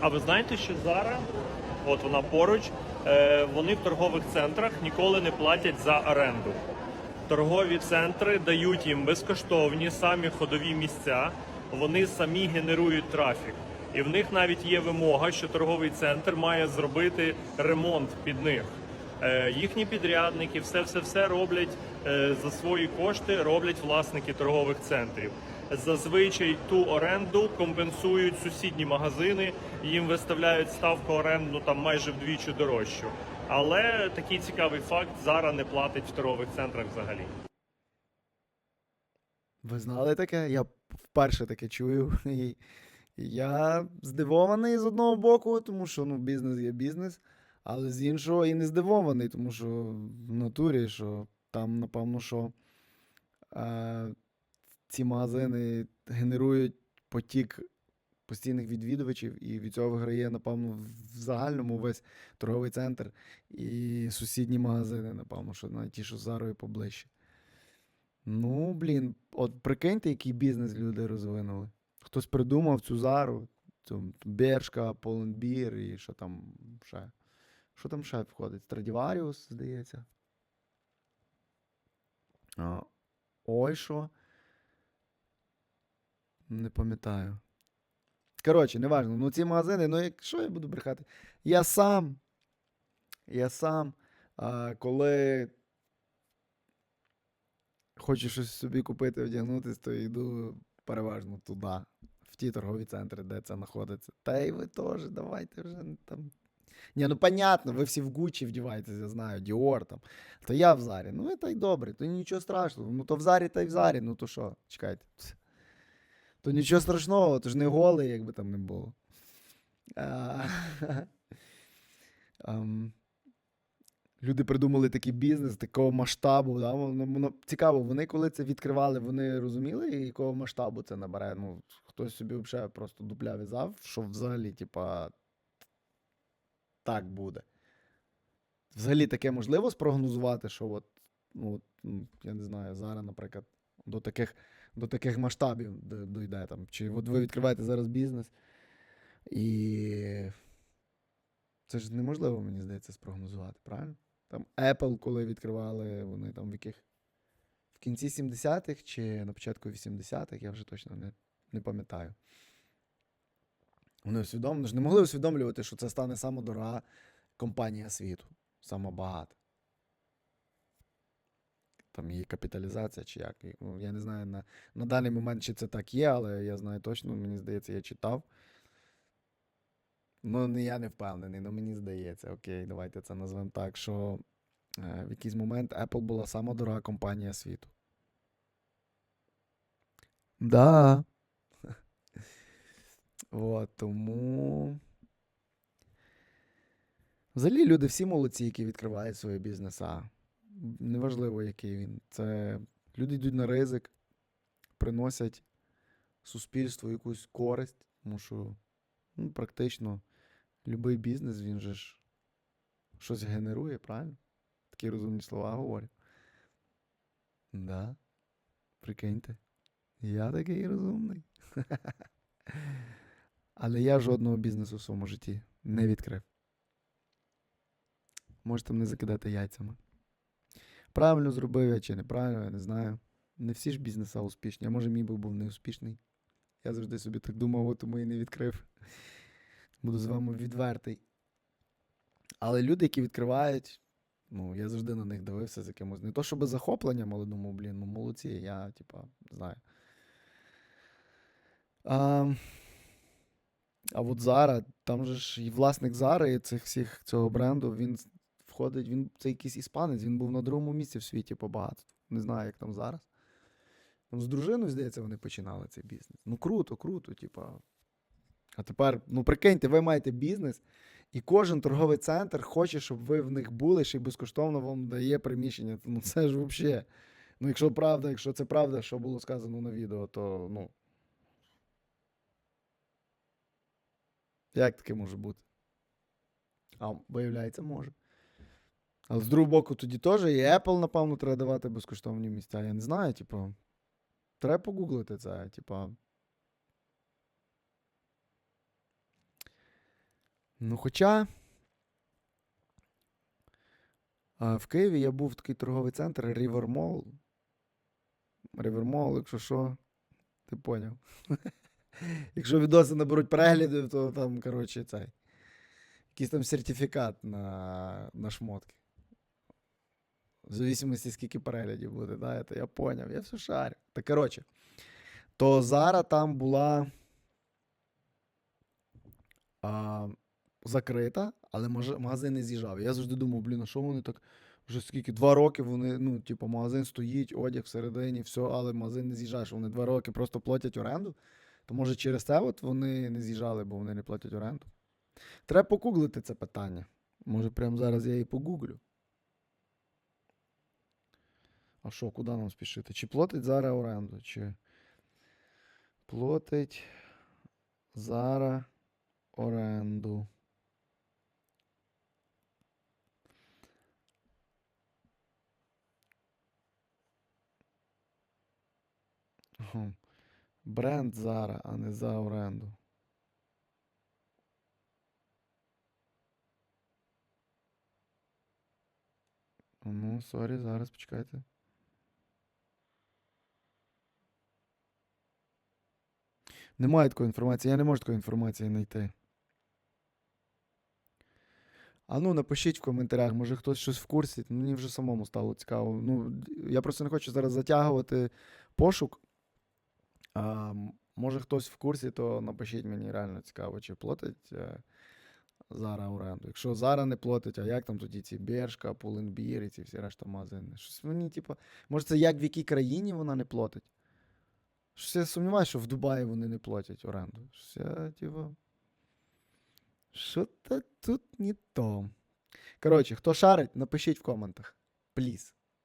А ви знаєте, що зараз, от вона поруч, е, вони в торгових центрах ніколи не платять за оренду. Торгові центри дають їм безкоштовні самі ходові місця, вони самі генерують трафік. І в них навіть є вимога, що торговий центр має зробити ремонт під них. Е, їхні підрядники все все все роблять е, за свої кошти, роблять власники торгових центрів. Зазвичай ту оренду компенсують сусідні магазини, їм виставляють ставку оренду там майже вдвічі дорожчу. Але такий цікавий факт Зара не платить в торгових центрах взагалі. Ви знали таке? Я вперше таке чую. І я здивований з одного боку, тому що ну, бізнес є бізнес, але з іншого і не здивований, тому що в натурі, що там, напевно, що е, ці магазини генерують потік постійних відвідувачів, і від цього виграє, напевно, в загальному весь торговий центр і сусідні магазини, напевно, що навіть ті, що Зарою поближче. Ну, блін, от прикиньте, який бізнес люди розвинули. Хтось придумав цю зару, цю Бершка, Поленбір і що там ще. Що там ще входить? Страдіваріус, здається. А, ой, що? Не пам'ятаю. Коротше, неважно. Ну, ці магазини, ну як що я буду брехати? Я сам. Я сам, а, коли хочу щось собі купити, одягнутися, то йду переважно туди, в ті торгові центри, де це знаходиться. Та й ви теж, давайте вже там. Ні, ну понятно, ви всі в Гуччі вдіваєтесь, я знаю, Діор там. То я в Зарі. Ну, і та й добре, то нічого страшного. Ну, то в Зарі, та й в Зарі, ну то що, чекайте. То нічого страшного, то ж не голий, якби там не було. Люди придумали такий бізнес, такого масштабу. Да? Воно, воно, цікаво, вони коли це відкривали, вони розуміли, якого масштабу це набере. Ну, хтось собі взагалі просто дупля в'язав, що взагалі, типа, так буде. Взагалі таке можливо спрогнозувати, що ну, от, ну, я не знаю, зараз, наприклад, до таких, до таких масштабів дійде там. Чи от ви відкриваєте зараз бізнес, і це ж неможливо, мені здається, спрогнозувати, правильно? Там Apple, коли відкривали, вони там в яких. В кінці 70-х чи на початку 80-х, я вже точно не, не пам'ятаю. Вони усвідомлювали, ж не могли усвідомлювати, що це стане сама дорога компанія світу, сама багата. Там її капіталізація чи як. Ну, я не знаю на, на даний момент, чи це так є, але я знаю точно, мені здається, я читав. Ну, я не впевнений, але мені здається, окей, давайте це назвемо так, що е, в якийсь момент Apple була сама дорога компанія світу. Да. От, тому. Взагалі люди всі молодці, які відкривають свої бізнеса. Неважливо, який він. Це люди йдуть на ризик, приносять суспільству якусь користь, тому що ну, практично будь-який бізнес, він же ж щось генерує, правильно? Такі розумні слова говорю. Да. Прикиньте. Я такий розумний. Але я жодного бізнесу в своєму житті не відкрив. Можете мене закидати яйцями. Правильно зробив я чи неправильно, я не знаю. Не всі ж бізнеса успішні, а може мій би був неуспішний. Я завжди собі так думав, от тому і не відкрив. Буду з вами відвертий. Але люди, які відкривають, ну, я завжди на них дивився з якимось. Не то щоб захопленням, але думав, блін, ну молодці, я, типа, знаю. А, а от Зара, там же ж і власник Зари, і цих всіх цього бренду, він входить, він це якийсь іспанець, він був на другому місці в світі по багатству. Не знаю, як там зараз. З дружиною, здається, вони починали цей бізнес. Ну круто, круто, типа. А тепер, ну прикиньте, ви маєте бізнес, і кожен торговий центр хоче, щоб ви в них були, ще й безкоштовно вам дає приміщення. Ну це ж взагалі. Ну, якщо правда, якщо це правда, що було сказано на відео, то ну. Як таке може бути? А, виявляється, може. Але з другого боку, тоді теж і Apple, напевно, треба давати безкоштовні місця. Я не знаю, типу. Треба погуглити це, типа. Ну, хоча. В Києві я був такий торговий центр River Mall. River Mall, якщо що, ти поняв. Якщо відоси наберуть переглядів, то там, коротше, цей. Якийсь там сертифікат на, на шмотки. В зависимості, скільки переглядів буде, да, це я поняв, я все шарю. Та коротше, то Зара там була а, закрита, але магазин не з'їжджав. Я завжди думав, блін, а що вони так. Вже скільки? Два роки вони, ну, типу, магазин стоїть, одяг всередині, все, але магазин не з'їжджає, вони два роки просто платять оренду. То може через це от вони не з'їжджали, бо вони не платять оренду. Треба погуглити це питання. Може, прямо зараз я і погуглю. А що, куди нам спішити? Чи платить зараз оренду? Чи платить зараз оренду? Бренд Зара, а не за оренду. Ну, сорі, зараз почекайте. Немає такої інформації, я не можу такої інформації знайти. А ну, напишіть в коментарях, може хтось щось в курсі. Мені вже самому стало цікаво. Ну, я просто не хочу зараз затягувати пошук. А, може хтось в курсі, то напишіть мені реально цікаво, чи платить е, Зара оренду. Якщо Зара не платить, а як там тоді ці Бершка, Пуленбір і ці всі решта магазини? Щось мені, типу, може, це як в якій країні вона не платить? Щось я сумніваюся, що в Дубаї вони не платять оренду. Щось типу. Що то тут не то. Коротше, хто шарить, напишіть в коментах. Пліз.